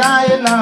লাইলা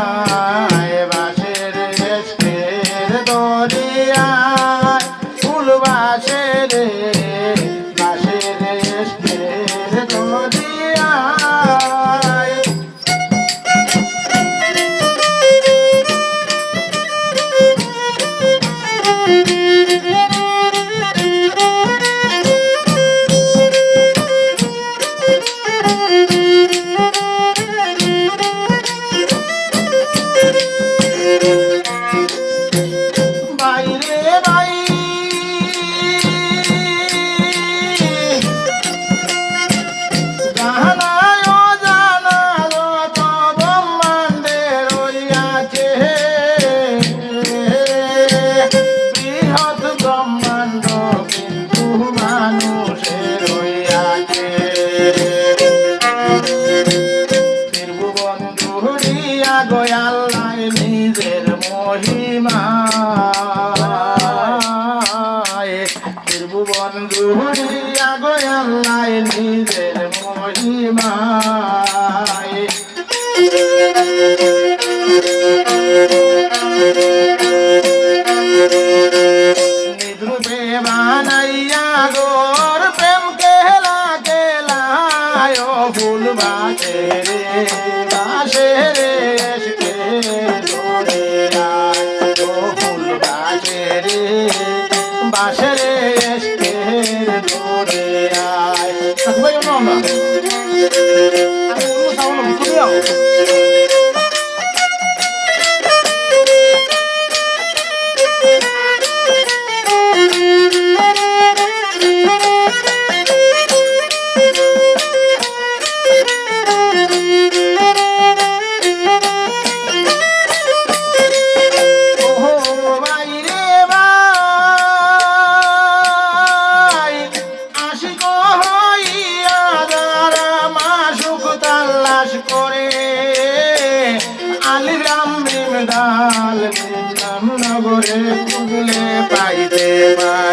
ঘুরিয়া গয়াল্লাই নিজের মহিমায়। নিদ্রুপে বানাইয়া গোর প্রেম কেলা কেলায় ফুল বাজে রে। ডাল নগরে ফুলে পাইতে পাই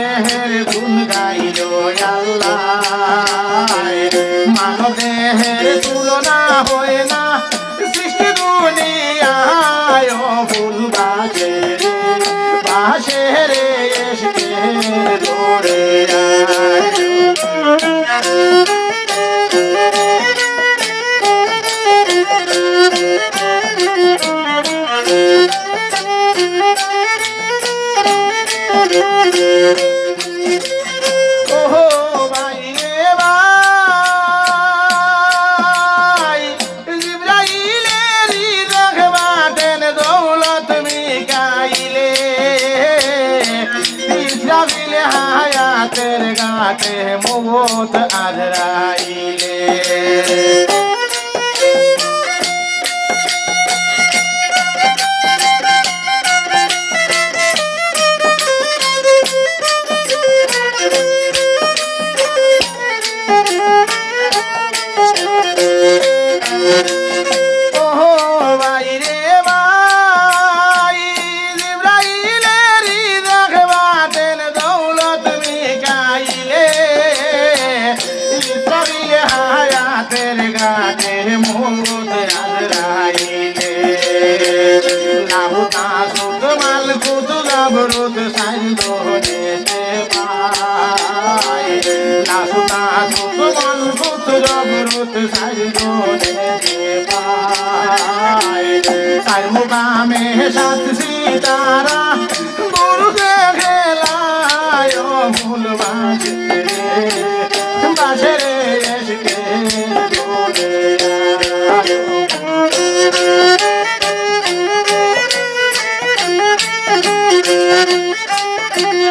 মানবের গুণ গাইল আল্লাহ মানবের তুলনা হয় না, সৃষ্টি দুনিয়ায় ফুল বাজে পাশে রে Thank you. Yeah. হুতা সুত মাল কুত লাভরুত সাইন্দ দেশে পায় না সুতা সুত মাল কুত লাভরুত সাইন্দ দেশে পায় তার মুখামে সাত সীতারা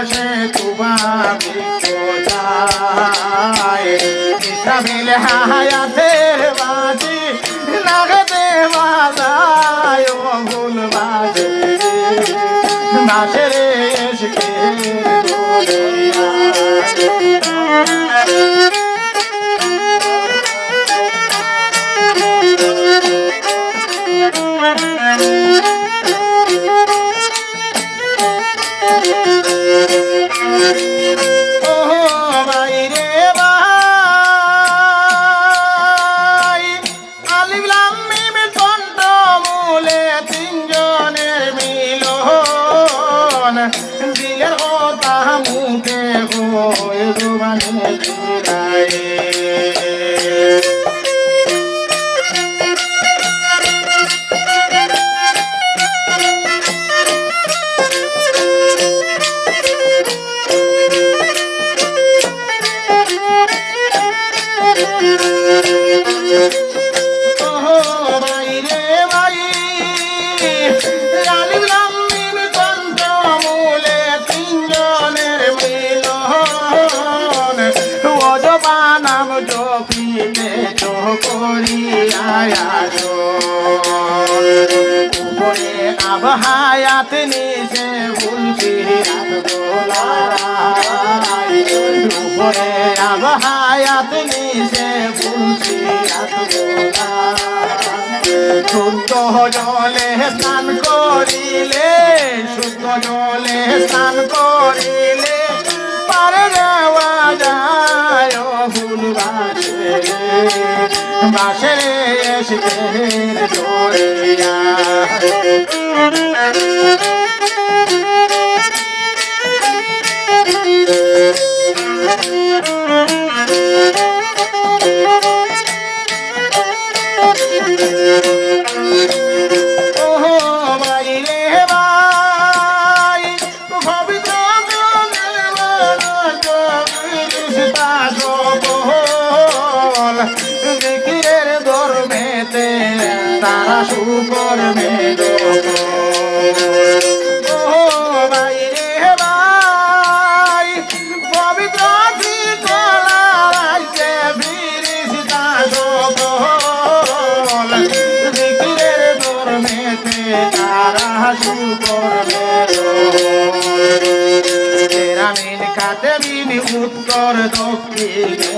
বসে তোমার ইসরাফিল হায়াতের বাজি নাগতে বাজায়। ফুল বাজে বাসে রে এসকে উপরে উপরে আবহায়াত নিচে ভুলছি স্নান করিলে শুদ্ধ জলে স্নান করিলে বাসে এসে দরিয়া ওহো সুকর তেরামিন খাতে বিন উত্তর দক্ষিণে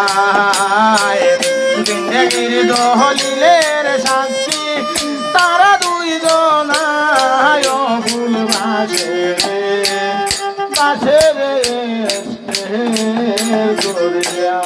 বসায় জিন্দগির দহলিলের শান্তি তারা দুই জনায় ফুল বাসে বাসে রে গড়িয়া